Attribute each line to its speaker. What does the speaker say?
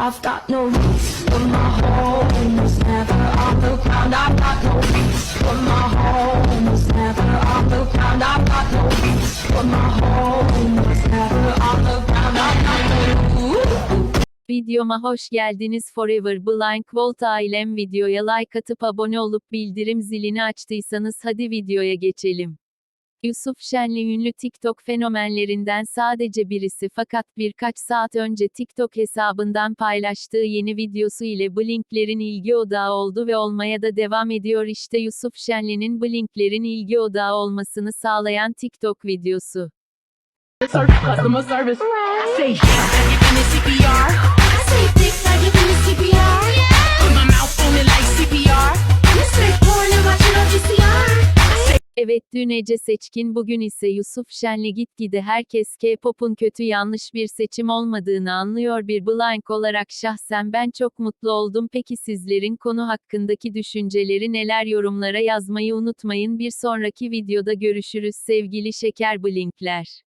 Speaker 1: I've got no roots, but my home was never on the ground. I've got no roots, but my home was never on the ground. I've got no roots, but my home was never on the ground. I've got no.
Speaker 2: Videoma hoş geldiniz Forever Blind Volt ailem videoya like atıp abone olup bildirim zilini açtıysanız hadi videoya geçelim. Yusuf Şenli ünlü TikTok fenomenlerinden sadece birisi fakat birkaç saat önce TikTok hesabından paylaştığı yeni videosu ile Blink'lerin ilgi odağı oldu ve olmaya da devam ediyor. İşte Yusuf Şenli'nin Blink'lerin ilgi odağı olmasını sağlayan TikTok videosu. Evet dün Ece Seçkin bugün ise Yusuf Şenli gitgide herkes K-pop'un kötü yanlış bir seçim olmadığını anlıyor. Bir blind olarak şahsen ben çok mutlu oldum. Peki sizlerin konu hakkındaki düşünceleri neler? Yorumlara yazmayı unutmayın. Bir sonraki videoda görüşürüz. Sevgili şeker blinkler.